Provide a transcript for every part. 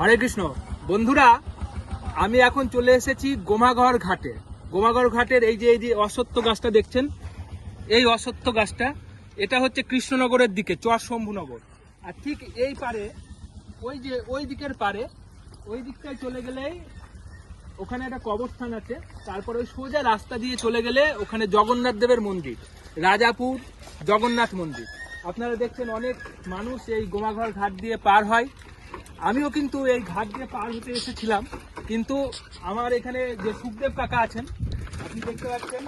হরে কৃষ্ণ। বন্ধুরা, আমি এখন চলে এসেছি গোমাঘর ঘাটে। গোমাঘর ঘাটের এই যে এই যে অসত্য গাছটা দেখছেন, এই অসত্য গাছটা, এটা হচ্ছে কৃষ্ণনগরের দিকে, চর শম্ভুনগর। আর ঠিক এই পারে, ওই যে, ওই দিকের পারে, ওই দিকটায় চলে গেলেই ওখানে একটা কবরস্থান আছে। তারপর ওই সোজা রাস্তা দিয়ে চলে গেলে ওখানে জগন্নাথ দেবের মন্দির, রাজাপুর জগন্নাথ মন্দির। আপনারা দেখছেন অনেক মানুষ এই গোমাঘর ঘাট দিয়ে পার হয়। আমিও কিন্তু এই ঘাট দিয়ে পার হতে এসেছিলাম, কিন্তু আমার এখানে যে সুখদেব কাকা আছেন, আপনি দেখতে পাচ্ছেন,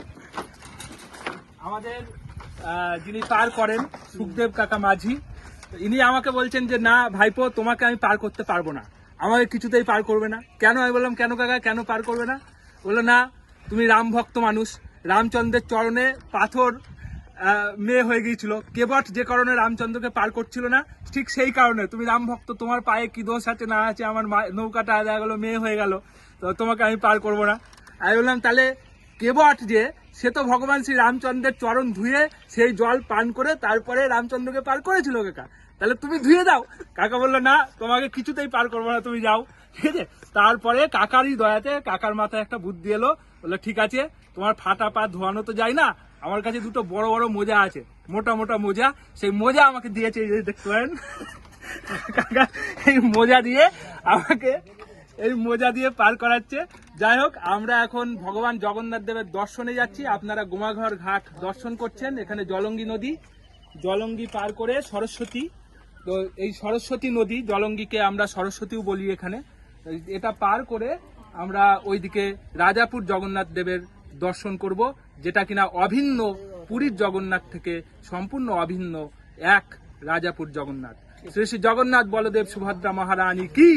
আমাদের যিনি পার করেন, সুখদেব কাকা মাঝি, ইনি আমাকে বলছেন যে, না, ভাইপো, তোমাকে আমি পার করতে পারব না। আমাকে কিছুতেই পার করবে না। কেন? আমি বললাম, কেন কাকা? কেন পার করবে না? বলল, না, তুমি রাম ভক্ত মানুষ। রামচন্দ্রের চরণে পাথর মেয়ে হয়ে গিয়েছিল। কেবট যে কারণে রামচন্দ্রকে পার করছিল না, ঠিক সেই কারণে। তুমি রাম ভক্ত, তোমার পায়ে কি দোষ আছে, না আছে, আমার নৌকাটা দেখা গেলো, মেয়ে হয়ে গেল, তো তোমাকে আমি পার করব না। আমি বললাম, তাহলে কেবট যে, সে তো ভগবান শ্রী রামচন্দ্রের চরণ ধুয়ে সেই জল পান করে তারপরে রামচন্দ্রকে পার করেছিল কাকা। তাহলে তুমি ধুয়ে দাও। কাকা বলল, না, তোমাকে কিছুতেই পার করব না, তুমি যাও। ঠিক আছে, তারপরে কাকারই দয়াতে, কাকার মাথায় একটা বুদ্ধি এলো, বলল, ঠিক আছে, তোমার ফাটা পা ধোয়ানো তো যায় না আমার কাছে দুটো বড় বড় মোজা আছে। মোটা মোটা মোজা। সেই মোজা আমাকে দিয়েছে দেখতে পারেন। এই মোজা দিয়ে আমাকে এই মোজা দিয়ে পার করাচ্ছে। যাই হোক, আমরা এখন ভগবান জগন্নাথ দেবের দর্শনে যাচ্ছি। আপনারা গোমাঘর ঘাট দর্শন করছেন, এখানে জলঙ্গি নদী। জলঙ্গি পার করে সরস্বতী। তো এই সরস্বতী নদী, জলঙ্গিকে আমরা সরস্বতীও বলি এখানে। এটা পার করে আমরা ওইদিকে রাজাপুর জগন্নাথ দেবের দর্শন করব, যেটা কিনা অভিন্ন পুরীর জগন্নাথ থেকে সম্পূর্ণ অভিন্ন এক রাজাপুর জগন্নাথ। শ্রী শ্রী জগন্নাথ বলদেব সুভদ্রা মহারানী কি?